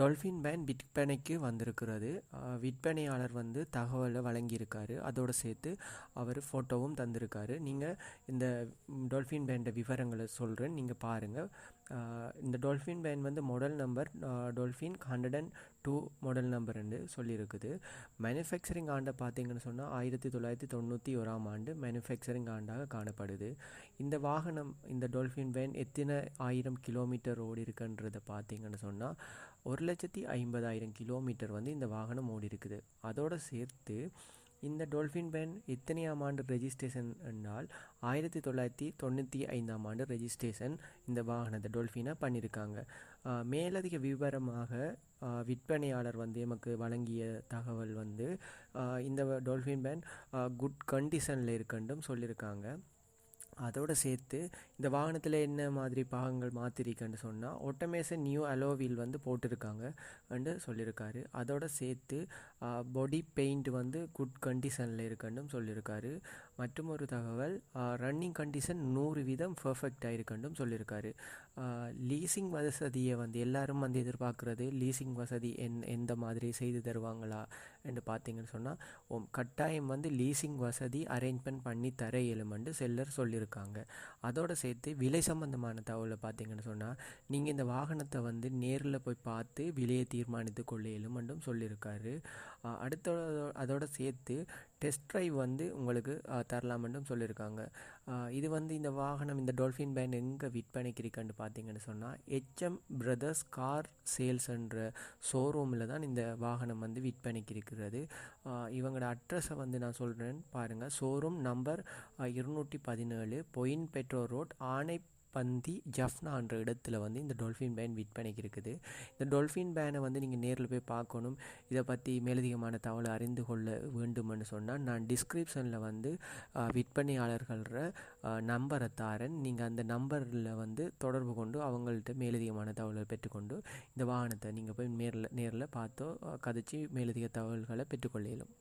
Dolphin pan விற்பனைக்கு வந்திருக்கிறது. விற்பனையாளர் வந்து தகவலை வழங்கியிருக்காரு. அதோடு சேர்த்து அவர் ஃபோட்டோவும் தந்திருக்காரு. நீங்கள் இந்த டொல்ஃபின் பேண்ட விவரங்களை சொல்கிறேன் நீங்கள் பாருங்கள் இந்த டொல்ஃபின் வேன் வந்து model number dolphin hundred and two model நம்பர்னு சொல்லியிருக்குது. மேனுஃபேக்சரிங் ஆண்டை பார்த்தீங்கன்னு சொன்னால் ஆயிரத்தி தொள்ளாயிரத்தி தொண்ணூற்றி ஓராம் ஆண்டு மேனுஃபேக்சரிங் ஆண்டாக காணப்படுது. இந்த வாகனம் இந்த டொல்ஃபின் வேன் எத்தனை ஆயிரம் கிலோமீட்டர் ஓடி இருக்குன்றதை பார்த்தீங்கன்னு சொன்னால் ஒரு லட்சத்தி ஐம்பதாயிரம் கிலோமீட்டர் வந்து இந்த வாகனம் ஓடி இருக்குது. அதோடு சேர்த்து இந்த டொல்ஃபின் பேன் எத்தனையாம் ஆண்டு ரெஜிஸ்ட்ரேஷன் என்றால் ஆயிரத்தி தொள்ளாயிரத்தி தொண்ணூற்றி ஐந்தாம் ஆண்டு ரெஜிஸ்ட்ரேஷன் இந்த வாகனத்தை டொல்ஃபினை பண்ணியிருக்காங்க. மேலதிக விவரமாக விற்பனையாளர் வந்து எமக்கு வழங்கிய தகவல் வந்து இந்த டொல்ஃபின் பேன் குட் கண்டிஷனில் இருக்குன்றும் சொல்லியிருக்காங்க. அதோடு சேர்த்து இந்த வாகனத்தில் என்ன மாதிரி பாகங்கள் மாற்றிருக்கேன்னு சொன்னால் ஒட்டமேசன் நியூ அலோவீல் வந்து போட்டிருக்காங்க என்று சொல்லியிருக்காரு. அதோட சேர்த்து பாடி பெயிண்ட் வந்து குட் கண்டிஷனில் இருக்கண்டும் சொல்லியிருக்காரு. மற்றும் ஒரு தகவல் ரன்னிங் கண்டிஷன் நூறு வீதம் பர்ஃபெக்டாக இருக்குன்னும் சொல்லியிருக்காரு. லீசிங் வசதியை வந்து எல்லாரும் வந்து எதிர்பார்க்குறது லீசிங் வசதி என் எந்த மாதிரி செய்து தருவாங்களா என்று பார்த்தீங்கன்னு சொன்னால் கட்டாயம் வந்து லீசிங் வசதி அரேஞ்ச்மெண்ட் பண்ணி தர இயலுமென்று செல்லர் கொடுத்துருக்காங்க அதோடு சேர்த்து விலை சம்பந்தமான தகவலை பார்த்தீங்கன்னு சொன்னால் நீங்கள் இந்த வாகனத்தை வந்து நேரில் போய் பார்த்து விலையை தீர்மானித்து கொள்ள மட்டும் சொல்லியிருக்காரு. அடுத்த அதோட சேர்த்து டெஸ்ட் ட்ரைவ் வந்து உங்களுக்கு தரலாம் தரலாமென்றும் சொல்லியிருக்காங்க. இது வந்து இந்த வாகனம் இந்த டொல்ஃபின் பேண்ட் எங்கே விற்பனைக்கு இருக்குன்னு பார்த்தீங்கன்னு சொன்னால் ஹெச்எம் பிரதர்ஸ் கார் சேல்ஸ் என்ற ஷோரூமில் தான் இந்த வாகனம் வந்து விற்பனைக்கு இருக்கிறது இவங்களோட அட்ரஸை வந்து நான் சொல்கிறேன் பாருங்கள் ஷோரூம் நம்பர் இருநூற்றி பதினேழு பொயின் பெட்ரோ ரோட் ஆனை பந்தி ஜஃப்னான்ற இடத்துல வந்து இந்த டொல்ஃபின் பேன் விற்பனைக்கு இருக்குது. இந்த டொல்ஃபின் பேனை வந்து நீங்கள் நேரில் போய் பார்க்கணும். இதை பற்றி மேலதிகமான தகவலை அறிந்து கொள்ள வேண்டும்னு சொன்னால் நான் டிஸ்கிரிப்ஷனில் வந்து விற்பனையாளர்கள நம்பரை தாரன். நீங்கள் அந்த நம்பரில் வந்து தொடர்பு கொண்டு அவங்கள்ட்ட மேலதிகமான தகவலை பெற்றுக்கொண்டு இந்த வாகனத்தை நீங்கள் போய் நேரில் நேரில் பார்த்தோ கதைச்சி மேலதிக தகவல்களை பெற்றுக்கொள்ள இயலும்